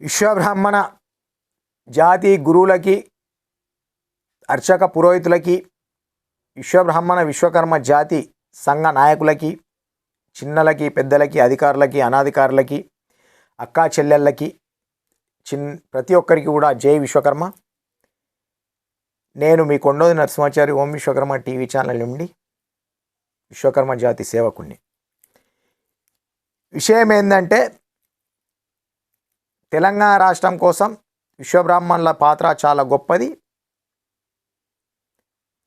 విశ్వబ్రాహ్మణ జాతి గురువులకి అర్చక పురోహితులకి విశ్వబ్రాహ్మణ విశ్వకర్మ జాతి సంఘ నాయకులకి చిన్నలకి పెద్దలకి అధికారులకి అనాధికారులకి అక్కా చెల్లెళ్ళకి చిన్ ప్రతి ఒక్కరికి కూడా జై విశ్వకర్మ. నేను మీ కొండోది నరసింహాచారి ఓం విశ్వకర్మ టీవీ ఛానల్ నుండి విశ్వకర్మ జాతి సేవకుణ్ణి. విషయం ఏంటంటే తెలంగాణ రాష్ట్రం కోసం విశ్వబ్రాహ్మణుల పాత్ర చాలా గొప్పది.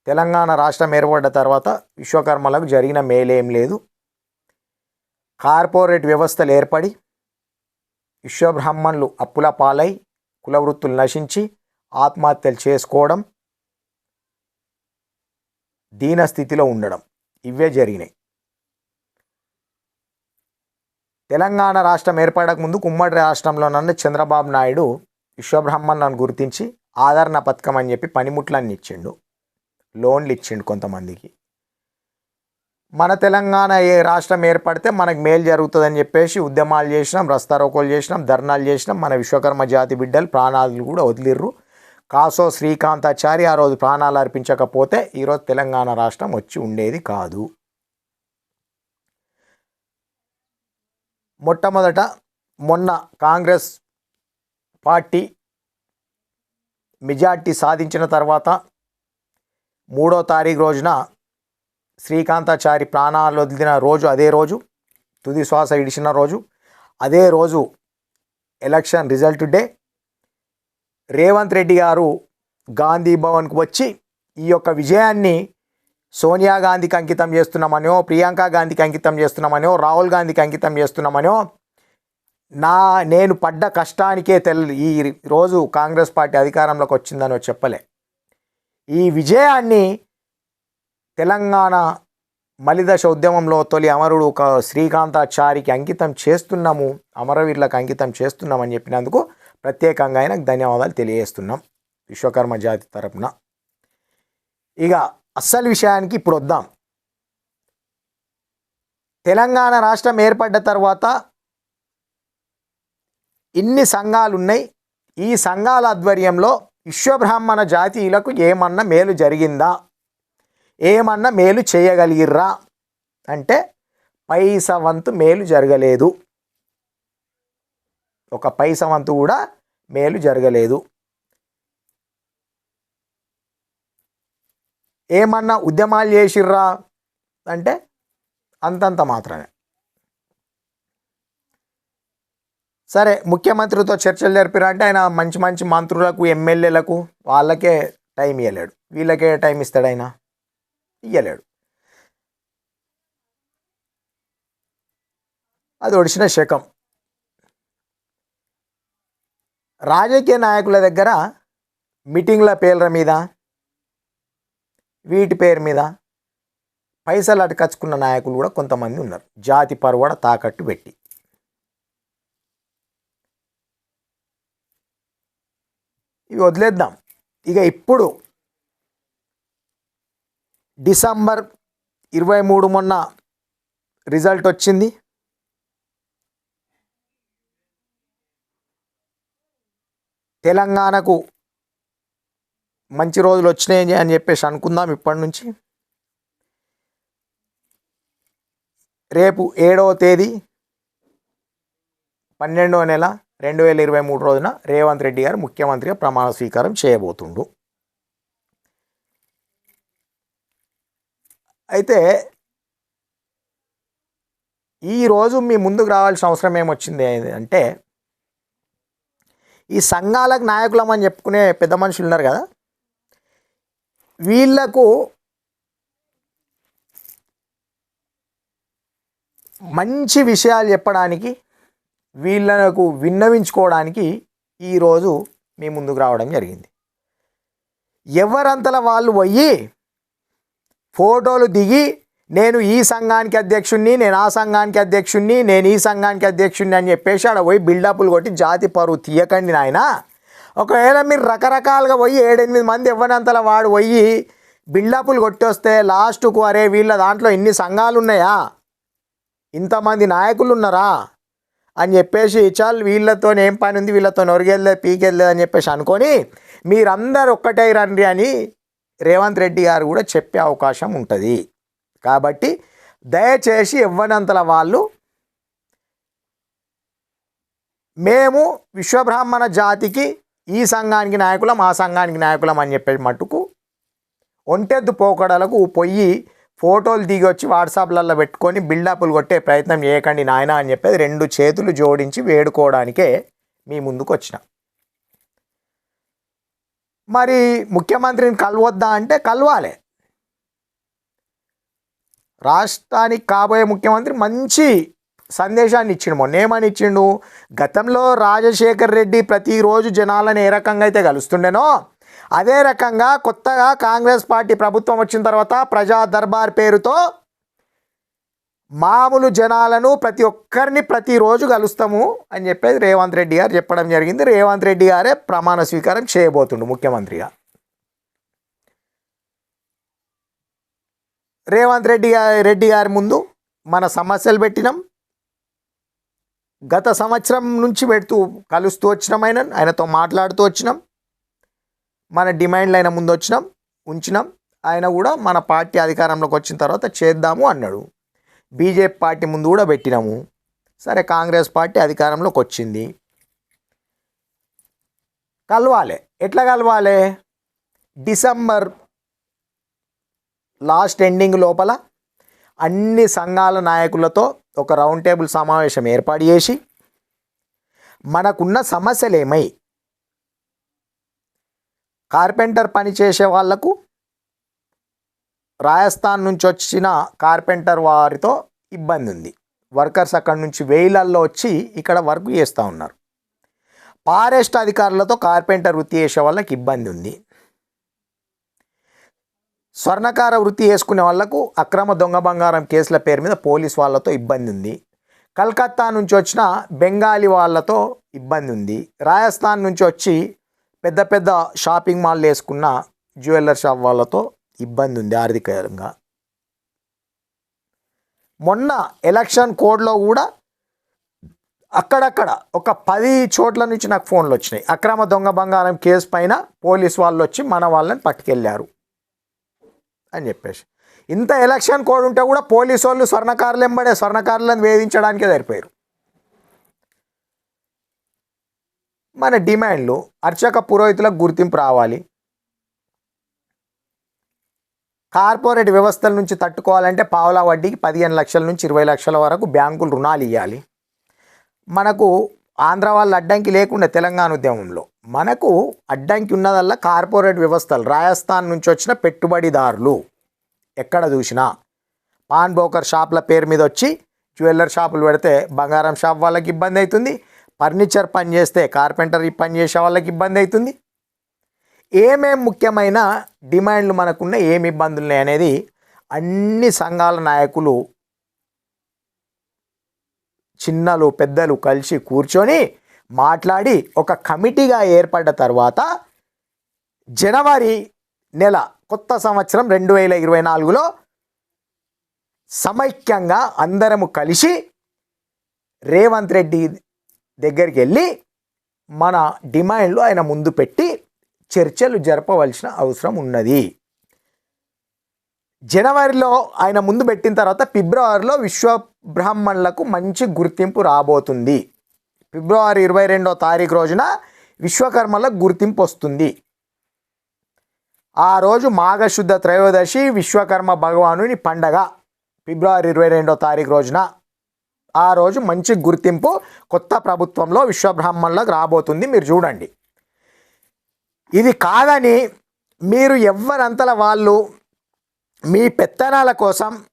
తెలంగాణ రాష్ట్రం ఏర్పడ్డ తర్వాత విశ్వకర్మలకు జరిగిన మేలేం లేదు. కార్పొరేట్ వ్యవస్థలు ఏర్పడి విశ్వబ్రాహ్మణులు అప్పుల పాలై కులవృత్తులు నశించి ఆత్మహత్యలు చేసుకోవడం దీన స్థితిలో ఉండడం ఇవే జరిగినాయి. తెలంగాణ రాష్ట్రం ఏర్పడక ముందు ఉమ్మడి రాష్ట్రంలోనన్న చంద్రబాబు నాయుడు విశ్వబ్రహ్మణ్ణను గుర్తించి ఆదరణ పథకం అని చెప్పి పనిముట్లన్నీ ఇచ్చిండు. లోన్లు ఇచ్చిండు కొంతమందికి. మన తెలంగాణ ఏ రాష్ట్రం ఏర్పడితే మనకు మేలు జరుగుతుందని చెప్పేసి ఉద్యమాలు చేసినాం రస్తారోకోలు చేసినాం ధర్నాలు చేసినాం. మన విశ్వకర్మ జాతి బిడ్డలు ప్రాణాలు కూడా వదిలిర్రు. కాసో శ్రీకాంతాచారి ఆ రోజు ప్రాణాలు అర్పించకపోతే ఈరోజు తెలంగాణ రాష్ట్రం వచ్చి ఉండేది కాదు. మొట్టమొదట మొన్న కాంగ్రెస్ పార్టీ మెజార్టీ సాధించిన తర్వాత మూడో తారీఖు రోజున శ్రీకాంతాచారి ప్రాణాలు వదిలిన రోజు అదే రోజు తుది శ్వాస ఇడిచిన రోజు. అదే రోజు election result day. Revanth Reddy garu Gandhi భవన్కు వచ్చి ఈ యొక్క విజయాన్ని సోనియా గాంధీకి అంకితం చేస్తున్నామనో ప్రియాంక గాంధీకి అంకితం చేస్తున్నామనో రాహుల్ గాంధీకి అంకితం చేస్తున్నామనో నా నేను పడ్డ కష్టానికే తెల్ ఈ రోజు కాంగ్రెస్ పార్టీ అధికారంలోకి వచ్చిందనో చెప్పలే. ఈ విజయాన్ని తెలంగాణ మలిదశ ఉద్యమంలో తొలి అమరుడు ఒక శ్రీకాంతాచారికి అంకితం చేస్తున్నాము అమరవీరులకు అంకితం చేస్తున్నామని చెప్పినందుకు ప్రత్యేకంగా ఆయనకు ధన్యవాదాలు తెలియజేస్తున్నాం. విశ్వకర్మ జాతి తరపున. ఇక అస్సలు విషయానికి ఇప్పుడు వద్దాం. తెలంగాణ రాష్ట్రం ఏర్పడ్డ తర్వాత ఇన్ని సంఘాలు ఉన్నాయి ఈ సంఘాల ఆధ్వర్యంలో విశ్వబ్రాహ్మణ జాతీయులకు ఏమన్నా మేలు జరిగిందా? ఏమన్నా మేలు చేయగలిగిర్రా? అంటే పైస వంతు మేలు జరగలేదు. ఒక పైస వంతు కూడా మేలు జరగలేదు. ఏమన్నా ఉద్యమాలు చేసిర్రా? అంటే అంతంత మాత్రమే. సరే ముఖ్యమంత్రితో చర్చలు జరిపిరా అంటే ఆయన మంచి మంచి మంత్రులకు ఎమ్మెల్యేలకు వాళ్ళకే టైం ఇవ్వలేడు వీళ్ళకే టైం ఇస్తాడు ఆయన. ఇవ్వలేడు అది ఒడిసిన శకం. రాజకీయ నాయకుల దగ్గర మీటింగ్ల పేర్ల మీద వీటి పేరు మీద పైసలు అటకచ్చుకున్న నాయకులు కూడా కొంతమంది ఉన్నారు. జాతి పరువడ తాకట్టు పెట్టి. ఇవి వదిలేద్దాం. ఇక ఇప్పుడు డిసెంబర్ ఇరవై మూడు మొన్న రిజల్ట్ వచ్చింది. తెలంగాణకు మంచి రోజులు వచ్చినాయి అని చెప్పేసి అనుకుందాం ఇప్పటి నుంచి. రేపు ఏడవ తేదీ పన్నెండవ నెల రెండు వేల ఇరవై మూడు రోజున రేవంత్ రెడ్డి గారు ముఖ్యమంత్రిగా ప్రమాణ స్వీకారం చేయబోతుండు. అయితే ఈరోజు మీ ముందుకు రావాల్సిన అవసరం ఏమొచ్చింది అంటే ఈ సంఘాలకు నాయకులం అని చెప్పుకునే పెద్ద మనుషులు ఉన్నారు కదా. వీళ్ళకు మంచి విషయాలు చెప్పడానికి వీళ్ళకు విన్నవించుకోవడానికి ఈరోజు మీ ముందుకు రావడం జరిగింది. ఎవరంతల వాళ్ళు పోయి ఫోటోలు దిగి నేను ఈ సంఘానికి అధ్యక్షుణ్ణి నేను ఆ సంఘానికి అధ్యక్షుణ్ణి నేను ఈ సంఘానికి అధ్యక్షుణ్ణి అని చెప్పేసి ఆడ పోయి బిల్డప్లు కొట్టి జాతి పరువు తీయకండి నాయన. ఒకవేళ మీరు రకరకాలుగా పోయి ఏడెనిమిది మంది ఇవ్వనంతలా వాడు పోయి బిల్డప్లు కొట్టొస్తే లాస్ట్కు అరే వీళ్ళ దాంట్లో ఇన్ని సంఘాలు ఉన్నాయా? ఇంతమంది నాయకులు ఉన్నారా? అని చెప్పేసి చాలు వీళ్ళతో ఏం పని ఉంది? వీళ్ళతో నొరిగెళ్ళలేదు పీకెళ్ళలేదు అని చెప్పేసి అనుకొని మీరందరూ ఒక్కటే రండి అని రేవంత్ రెడ్డి గారు కూడా చెప్పే అవకాశం ఉంటుంది. కాబట్టి దయచేసి ఇవ్వనంతల వాళ్ళు మేము విశ్వబ్రాహ్మణ జాతికి ఈ సంఘానికి నాయకులం ఆ సంఘానికి నాయకులం అని చెప్పే మట్టుకు ఒంటెద్దు పోకడలకు పొయ్యి ఫోటోలు దిగి వచ్చి వాట్సాప్లలో పెట్టుకొని బిల్డప్లు కొట్టే ప్రయత్నం చేయకండి నాయన అని చెప్పేది రెండు చేతులు జోడించి వేడుకోవడానికే మీ ముందుకు వచ్చిన. మరి ముఖ్యమంత్రిని కలవద్దా అంటే కలవాలి. రాష్ట్రానికి కాబోయే ముఖ్యమంత్రి మంచి సందేశాన్ని ఇచ్చిండు. మొన్న ఏమని ఇచ్చిండు? గతంలో రాజశేఖర్ రెడ్డి ప్రతిరోజు జనాలను ఏ రకంగా అయితే కలుస్తుండేనో అదే రకంగా కొత్తగా కాంగ్రెస్ పార్టీ ప్రభుత్వం వచ్చిన తర్వాత ప్రజా దర్బార్ పేరుతో మామూలు జనాలను ప్రతి ఒక్కరిని ప్రతిరోజు కలుస్తాము అని చెప్పేసి రేవంత్ రెడ్డి గారు చెప్పడం జరిగింది. రేవంత్ రెడ్డి గారే ప్రమాణ స్వీకారం చేయబోతుండు ముఖ్యమంత్రిగా. రేవంత్ రెడ్డి గారి రెడ్డి గారి ముందు మన సమస్యలు పెట్టినాం. గత సంవత్సరం నుంచి పెడుతూ కలుస్తూ వచ్చినాం ఆయన. ఆయనతో మాట్లాడుతూ వచ్చినాం. మన డిమాండ్లు ఆయన ముందు వచ్చినాం ఉంచినాం. ఆయన కూడా మన పార్టీ అధికారంలోకి వచ్చిన తర్వాత చేద్దాము అన్నాడు. బీజేపీ పార్టీ ముందు కూడా పెట్టినాము. సరే కాంగ్రెస్ పార్టీ అధికారంలోకి వచ్చింది. కలవాలి. ఎట్లా కలవాలి? డిసెంబర్ లాస్ట్ ఎండింగ్ లోపల అన్ని సంఘాల నాయకులతో ఒక రౌండ్ టేబుల్ సమావేశం ఏర్పాటు చేసి మనకున్న సమస్యలు ఏమై కార్పెంటర్ పని చేసే వాళ్ళకు రాజస్థాన్ నుంచి వచ్చిన కార్పెంటర్ వారితో ఇబ్బంది ఉంది. వర్కర్స్ అక్కడి నుంచి వేలల్లో వచ్చి ఇక్కడ వర్క్ చేస్తూ ఉన్నారు. ఫారెస్ట్ అధికారులతో కార్పెంటర్ వృత్తి చేసే వాళ్ళకి ఇబ్బంది ఉంది. స్వర్ణకార వృత్తి వేసుకునే వాళ్ళకు అక్రమ దొంగ బంగారం కేసుల పేరు మీద పోలీస్ వాళ్ళతో ఇబ్బంది ఉంది. కలకత్తా నుంచి వచ్చిన బెంగాలీ వాళ్ళతో ఇబ్బంది ఉంది. రాజస్థాన్ నుంచి వచ్చి పెద్ద పెద్ద షాపింగ్ మాల్ వేసుకున్న జ్యువెలర్ షాప్ వాళ్ళతో ఇబ్బంది ఉంది ఆర్థికంగా మొన్న ఎలక్షన్ కోడ్లో కూడా అక్కడక్కడ ఒక పది చోట్ల నుంచి నాకు ఫోన్లు వచ్చినాయి. అక్రమ దొంగ బంగారం కేసు పైన పోలీస్ వాళ్ళు వచ్చి మన వాళ్ళని పట్టుకెళ్ళారు. అని చెప్పేసి. ఇంత ఎలక్షన్ కోడ్ ఉంటే కూడా పోలీసు వాళ్ళు స్వర్ణకారులు ఎంబడే స్వర్ణకారులను వేధించడానికే సరిపోయారు. మన డిమాండ్లు అర్చక పురోహితులకు గుర్తింపు రావాలి. కార్పొరేట్ వ్యవస్థల నుంచి తట్టుకోవాలంటే పావులా వడ్డీకి పదిహేను లక్షల నుంచి ఇరవై లక్షల వరకు బ్యాంకులు రుణాలు ఇవ్వాలి మనకు ఆంధ్ర వాళ్ళ అడ్డంకి లేకుండా తెలంగాణ ఉద్యమంలో. మనకు అడ్డంకి ఉన్నదల్లా కార్పొరేట్ వ్యవస్థలు రాజస్థాన్ నుంచి వచ్చిన పెట్టుబడిదారులు. ఎక్కడ చూసినా. పాన్ బ్రోకర్ షాపుల పేరు మీద వచ్చి జ్యువెలర్ షాపులు పెడితే బంగారం షాప్ వాళ్ళకి ఇబ్బంది అవుతుంది. ఫర్నిచర్ పని చేస్తే కార్పెంటరీ పని చేసే వాళ్ళకి ఇబ్బంది అవుతుంది. ఏమేం ముఖ్యమైన డిమాండ్లు మనకున్న ఏమి ఇబ్బందులు ఉన్నాయి అనేది అన్ని సంఘాల నాయకులు చిన్నలు పెద్దలు కలిసి కూర్చొని మాట్లాడి ఒక కమిటీగా ఏర్పడ్డ తర్వాత జనవరి నెల కొత్త సంవత్సరం రెండు వేల ఇరవై నాలుగులో సమైక్యంగా అందరము కలిసి రేవంత్ రెడ్డి దగ్గరికి వెళ్ళి మన డిమాండ్లు ఆయన ముందు పెట్టి చర్చలు జరపవలసిన అవసరం ఉన్నది. జనవరిలో ఆయన ముందు పెట్టిన తర్వాత ఫిబ్రవరిలో విశ్వ బ్రాహ్మణులకు మంచి గుర్తింపు రాబోతుంది. ఫిబ్రవరి ఇరవై రెండో తారీఖు రోజున విశ్వకర్మలకు గుర్తింపు వస్తుంది. ఆ రోజు మాఘశుద్ధ త్రయోదశి విశ్వకర్మ భగవానుని పండగ ఫిబ్రవరి ఇరవై రెండో తారీఖు రోజున. ఆ రోజు మంచి గుర్తింపు కొత్త ప్రభుత్వంలో విశ్వబ్రాహ్మణులకు రాబోతుంది. మీరు చూడండి. ఇది కాదని మీరు ఎవరంతల వాళ్ళు మీ పెత్తనాల కోసం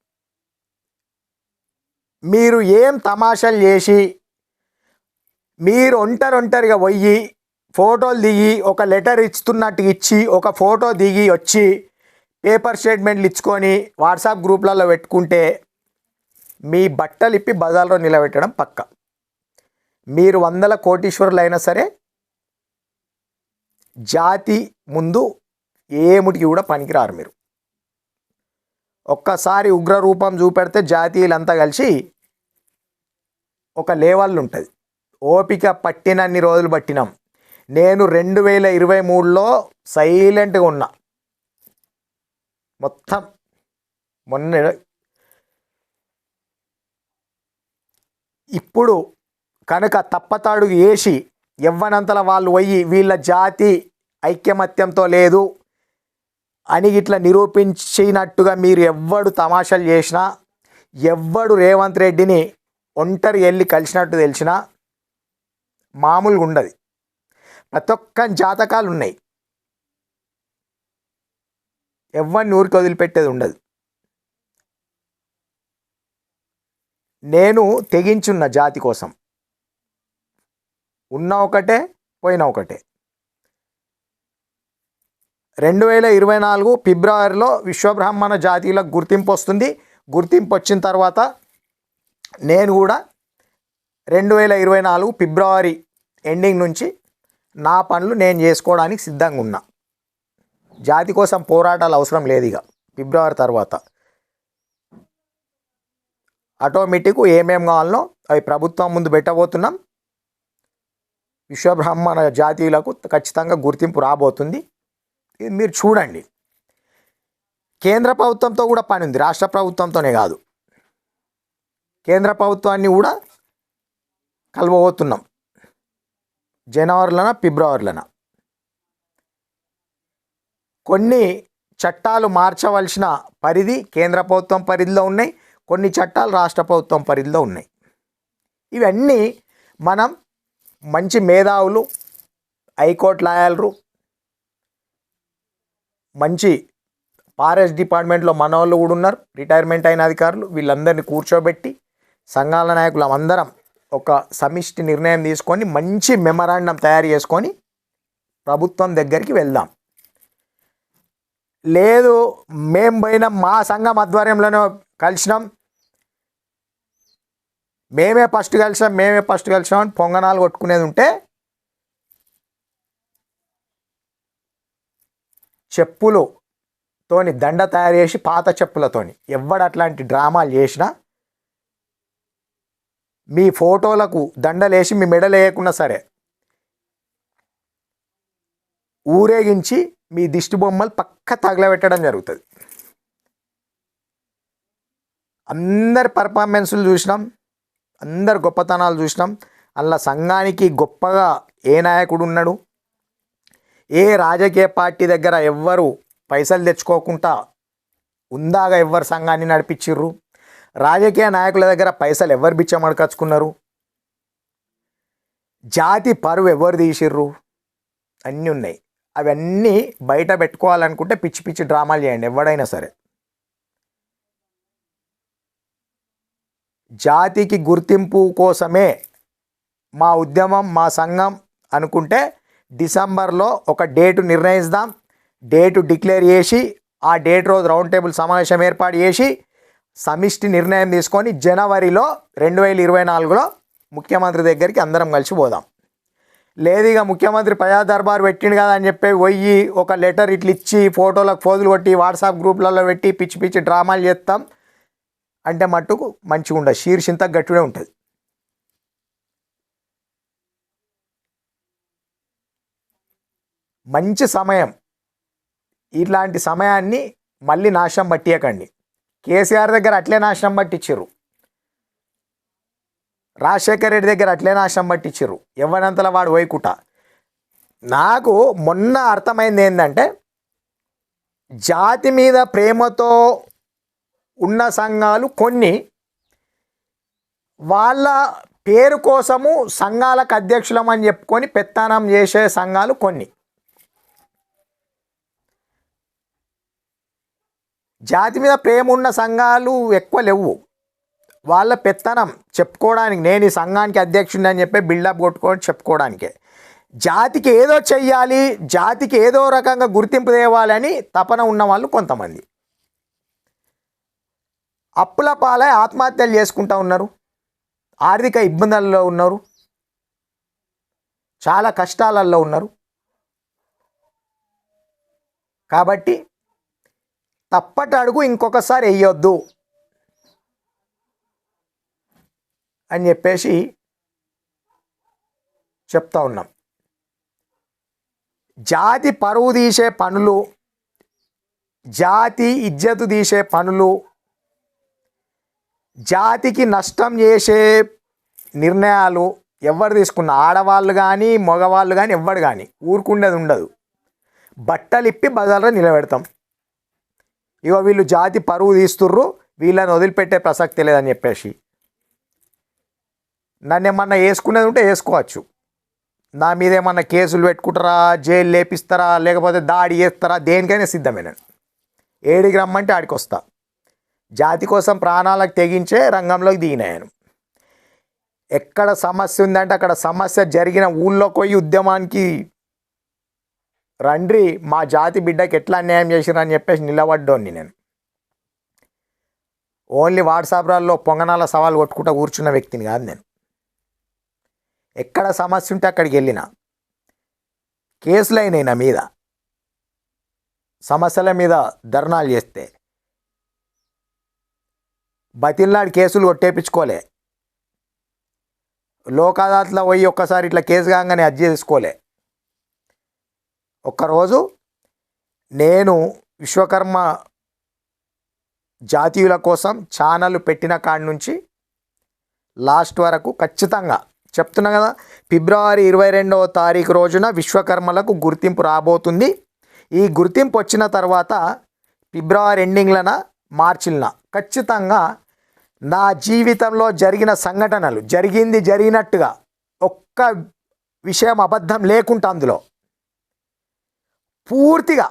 మీరు ఏం తమాషలు చేసి మీరు ఒంటరి ఒంటరిగా పోయి ఫోటోలు దిగి ఒక లెటర్ ఇస్తున్నట్టు ఇచ్చి ఒక ఫోటో దిగి వచ్చి పేపర్ స్టేట్మెంట్లు ఇచ్చుకొని వాట్సాప్ గ్రూప్లలో పెట్టుకుంటే మీ బట్టలు ఇప్పి బజార్లో నిలబెట్టడం పక్క. మీరు వందల కోటీశ్వరులు అయినా సరే జాతి ముందు ఏముటికి కూడా పనికిరారు మీరు. ఒక్కసారి ఉగ్రరూపం చూపెడితే జాతీయులంతా కలిసి ఒక లేవల్ ఉంటుంది. ఓపిక పట్టినన్ని రోజులు పట్టినాం. నేను రెండు వేల ఇరవై మూడులో సైలెంట్గా ఉన్నా. మొత్తం మొన్న ఇప్పుడు కనుక తప్పతాడు వేసి ఎవ్వనంతల వాళ్ళు పోయి వీళ్ళ జాతి ఐక్యమత్యంతో లేదు అని ఇట్లా నిరూపించినట్టుగా మీరు ఎవ్వడు తమాషాలు చేసినా ఎవ్వడు రేవంత్ రెడ్డిని ఒంటరి వెళ్ళి కలిసినట్టు తెలిసినా మామూలుగా ఉండదు. ప్రతి ఒక్క జాతకాలు ఉన్నాయి. ఎవరిని ఊరికి వదిలిపెట్టేది ఉండదు. నేను తెగించున్న జాతి కోసం. ఉన్న ఒకటే పోయిన ఒకటే. రెండు వేల ఇరవై నాలుగు ఫిబ్రవరిలో విశ్వబ్రాహ్మణ జాతీయులకు గుర్తింపు వస్తుంది. గుర్తింపు వచ్చిన తర్వాత నేను కూడా రెండు వేల ఇరవై నాలుగు ఫిబ్రవరి ఎండింగ్ నుంచి నా పనులు నేను చేసుకోవడానికి సిద్ధంగా ఉన్నా. జాతి కోసం పోరాటాలు అవసరం లేదు ఇక ఫిబ్రవరి తర్వాత. ఆటోమేటిక్ ఏమేం కావాలనో అవి ప్రభుత్వం ముందు పెట్టబోతున్నాం. విశ్వబ్రాహ్మణ జాతీయులకు ఖచ్చితంగా గుర్తింపు రాబోతుంది. ఇది మీరు చూడండి. కేంద్ర ప్రభుత్వంతో కూడా పని ఉంది రాష్ట్ర ప్రభుత్వంతోనే కాదు. కేంద్ర ప్రభుత్వాన్ని కూడా కలవబోతున్నాం. జనవరిలోన ఫిబ్రవరిలోన? కొన్ని చట్టాలు మార్చవలసిన పరిధి కేంద్ర ప్రభుత్వం పరిధిలో ఉన్నాయి. కొన్ని చట్టాలు రాష్ట్ర ప్రభుత్వం పరిధిలో ఉన్నాయి. ఇవన్నీ మనం మంచి మేధావులు హైకోర్టు లాయర్లు మంచి ఫారెస్ట్ డిపార్ట్మెంట్లో మనవాళ్ళు కూడా ఉన్నారు. రిటైర్మెంట్ అయిన అధికారులు వీళ్ళందరినీ కూర్చోబెట్టి సంఘాల నాయకులు అందరం ఒక సమిష్టి నిర్ణయం తీసుకొని మంచి మెమరాండం తయారు చేసుకొని ప్రభుత్వం దగ్గరికి వెళ్దాం. లేదు మేం పోయిన మా సంఘం ఆధ్వర్యంలోనే కలిసినాం. మేమే ఫస్ట్ కలిసాం మేమే ఫస్ట్ కలిసాం అని పొంగనాలు కొట్టుకునేది ఉంటే చెప్పులు తోని దండ తయారు చేసి పాత చెప్పులతోని ఎవడు అట్లాంటి డ్రామాలు చేసినా మీ ఫోటోలకు దండలేసి మీ మెడలు సరే ఊరేగించి మీ దిష్టి బొమ్మలు పక్క తగలబెట్టడం జరుగుతుంది. అందరి పర్ఫార్మెన్సులు చూసినాం అందరి గొప్పతనాలు చూసినాం. అలా సంఘానికి గొప్పగా ఏ నాయకుడు ఉన్నాడు ఏ రాజకీయ పార్టీ దగ్గర ఎవ్వరు పైసలు తెచ్చుకోకుండా ఉందాగా ఎవ్వరు సంఘాన్ని నడిపించిర్రు? రాజకీయ నాయకుల దగ్గర పైసలు ఎవరు బిచ్చమడకచ్చుకున్నారు జాతి పరువు ఎవరు తీసిర్రు? అన్నీ ఉన్నాయి. అవన్నీ బయట పెట్టుకోవాలనుకుంటే పిచ్చి పిచ్చి డ్రామాలు చేయండి ఎవడైనా సరే. జాతికి గుర్తింపు కోసమే మా ఉద్యమం మా సంఘం అనుకుంటే డిసెంబర్లో ఒక డేటు నిర్ణయిస్తాం. డేటు డిక్లేర్ చేసి ఆ డేట్ రోజు రౌండ్ టేబుల్ సమావేశం ఏర్పాటు చేసి సమిష్టి నిర్ణయం తీసుకొని జనవరిలో రెండు వేల ఇరవై నాలుగులో ముఖ్యమంత్రి దగ్గరికి అందరం కలిసి పోదాం. లేదు ఇక ముఖ్యమంత్రి ప్రజా దర్బార్ పెట్టిండు కదా అని చెప్పి పోయి ఒక లెటర్ ఇట్లా ఇచ్చి ఫోటోలకు ఫోజులు కొట్టి వాట్సాప్ గ్రూప్లలో పెట్టి పిచ్చి పిచ్చి డ్రామాలు చేస్తాం. అంటే మట్టుకు మంచిగా ఉండదు. శీర్షింత గట్టిగా ఉంటుంది. మంచి సమయం. ఇట్లాంటి సమయాన్ని మళ్ళీ నాశం పట్టియకండి. కేసీఆర్ దగ్గర అట్లే నాశనం పట్టించారు రాజశేఖర్ రెడ్డి దగ్గర అట్లే నాశనం పట్టించారు ఎవరంతలా వాడు వైకుట నాకు మొన్న అర్థమైంది ఏంటంటే జాతి మీద ప్రేమతో ఉన్న సంఘాలు కొన్ని వాళ్ళ పేరు కోసము సంఘాలకు అధ్యక్షులం అని చెప్పుకొని పెత్తానం చేసే సంఘాలు కొన్ని. జాతి మీద ప్రేమ ఉన్న సంఘాలు ఎక్కువ లేవు. వాళ్ళ పెత్తనం చెప్పుకోవడానికి నేను ఈ సంఘానికి అధ్యక్షుడిని అని చెప్పి బిల్డప్ కొట్టుకొని చెప్పుకోవడానికే. జాతికి ఏదో చెయ్యాలి జాతికి ఏదో రకంగా గుర్తింపు తేవాలని తపన ఉన్న వాళ్ళు కొంతమంది. అప్పుల పాలై ఆత్మహత్యలు చేసుకుంటూ ఉన్నారు. ఆర్థిక ఇబ్బందుల్లో ఉన్నారు. చాలా కష్టాలలో ఉన్నారు. కాబట్టి తప్పటి అడుగు ఇంకొకసారి వేయొద్దు అని చెప్పేసి చెప్తా ఉన్నాం. జాతి పరువు తీసే పనులు జాతి ఇజ్జతు తీసే పనులు జాతికి నష్టం చేసే నిర్ణయాలు ఎవరు తీసుకున్న ఆడవాళ్ళు కానీ మగవాళ్ళు కానీ ఎవ్వడు కానీ ఊరుకుండేది ఉండదు. బట్టలు ఇప్పి బజార్లో నిలబెడతాం. ఇగో వీళ్ళు జాతి పరువు తీస్తుర్రు వీళ్ళని వదిలిపెట్టే ప్రసక్తి లేదని చెప్పేసి. నన్ను ఏమన్నా వేసుకునేది ఉంటే వేసుకోవచ్చు. నా మీద ఏమన్నా కేసులు పెట్టుకుంటారా జైలు లేపిస్తారా లేకపోతే దాడి చేస్తారా దేనికైనా సిద్ధమే నేను. ఏడికి రమ్మంటే ఆడికి వస్తా జాతి కోసం ప్రాణాలకు తెగించే రంగంలోకి దిగినాను ఎక్కడ సమస్య ఉందంటే అక్కడ సమస్య జరిగిన ఊళ్ళోకి పోయి ఉద్యమానికి రండ్రి మా జాతి బిడ్డకి ఎట్లా అన్యాయం చేసిరని చెప్పేసి నిలబడ్డోని నేను. ఓన్లీ వాట్సాప్లలో పొంగనాల సవాల్ కొట్టుకుంటా కూర్చున్న వ్యక్తిని కాదు నేను. ఎక్కడ సమస్య ఉంటే అక్కడికి వెళ్ళిన కేసులు నా మీద సమస్యల మీద ధర్నాలు చేస్తే బతిల్నాడు కేసులు కొట్టేపించుకోలే లోకాదాతలో పోయి ఒక్కసారి ఇట్లా కేసు కాగానే అది చేసుకోలే ఒక్కరోజు నేను విశ్వకర్మ జాతీయుల కోసం ఛానల్ పెట్టిన కాడి నుంచి లాస్ట్ వరకు ఖచ్చితంగా చెప్తున్నా కదా ఫిబ్రవరి ఇరవై రెండవ తారీఖు రోజున విశ్వకర్మలకు గుర్తింపు రాబోతుంది. ఈ గుర్తింపు వచ్చిన తర్వాత ఫిబ్రవరి ఎండింగ్లన మార్చిలన ఖచ్చితంగా నా జీవితంలో జరిగిన సంఘటనలు జరిగింది జరిగినట్టుగా ఒక్క విషయం అబద్ధం లేకుండా అందులో. పూర్తిగా.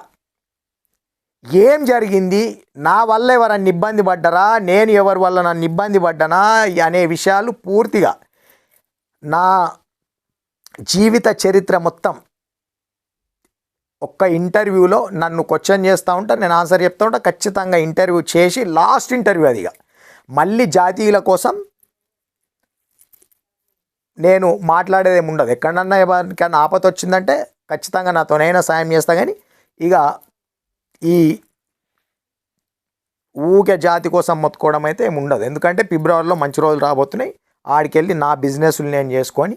ఏం జరిగింది? నా వల్ల ఎవరన్నా ఇబ్బంది పడ్డరా? నేను ఎవరి వల్ల నన్ను ఇబ్బంది పడ్డనా? అనే విషయాలు పూర్తిగా. నా జీవిత చరిత్ర మొత్తం ఒక్క ఇంటర్వ్యూలో నన్ను క్వశ్చన్ చేస్తూ ఉంటా నేను ఆన్సర్ చెప్తా ఉంటా ఖచ్చితంగా ఇంటర్వ్యూ చేసి లాస్ట్ ఇంటర్వ్యూ అదిగా మళ్ళీ జాతీయుల కోసం నేను మాట్లాడేది ఉండదు. ఎక్కడన్నా ఎవరికైనా ఆపత వచ్చిందంటే ఖచ్చితంగా నాతోనైనా సాయం చేస్తా కానీ ఇక ఈ ఊకే జాతి కోసం మొత్తుకోవడం అయితే ఉండదు. ఎందుకంటే ఫిబ్రవరిలో మంచి రోజులు రాబోతున్నాయి. ఆడికెళ్ళి నా బిజినెస్లు నేను చేసుకొని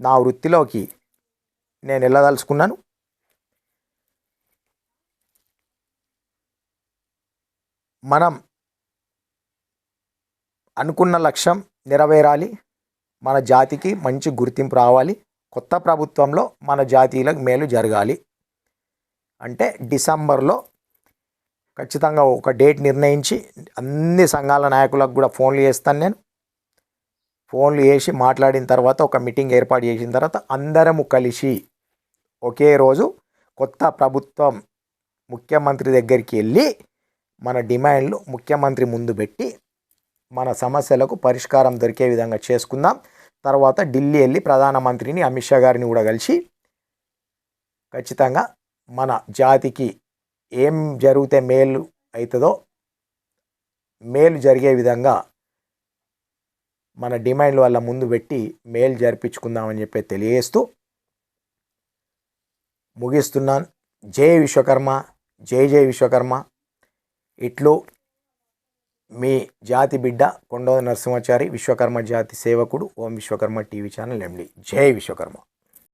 నా వృత్తిలోకి నేను వెళ్ళదలుచుకున్నాను మనం అనుకున్న లక్ష్యం నెరవేరాలి. మన జాతికి మంచి గుర్తింపు రావాలి. కొత్త ప్రభుత్వంలో మన జాతీయులకు మేలు జరగాలి. అంటే డిసెంబర్లో ఖచ్చితంగా ఒక డేట్ నిర్ణయించి అన్ని సంఘాల నాయకులకు కూడా ఫోన్లు చేస్తాను నేను. ఫోన్లు చేసి మాట్లాడిన తర్వాత ఒక మీటింగ్ ఏర్పాటు చేసిన తర్వాత అందరము కలిసి ఒకే రోజు కొత్త ప్రభుత్వం ముఖ్యమంత్రి దగ్గరికి వెళ్ళి మన డిమాండ్లు ముఖ్యమంత్రి ముందు పెట్టి మన సమస్యలకు పరిష్కారం దొరికే విధంగా చేసుకుందాం. తర్వాత ఢిల్లీ వెళ్ళి ప్రధానమంత్రిని అమిత్ షా గారిని కూడా కలిసి ఖచ్చితంగా మన జాతికి ఏం జరిగితే మేలు అవుతుందో మేలు జరిగే విధంగా మన డిమాండ్ల వల్ల ముందు పెట్టి మేలు జరిపించుకుందామని చెప్పి తెలియజేస్తూ ముగిస్తున్నాను. జై విశ్వకర్మ జై జై విశ్వకర్మ. ఇట్లు మీ జాతి బిడ్డ కొండవ నరసింహాచారి విశ్వకర్మ జాతి సేవకుడు Om Vishwakarma TV channel MD. జై విశ్వకర్మ.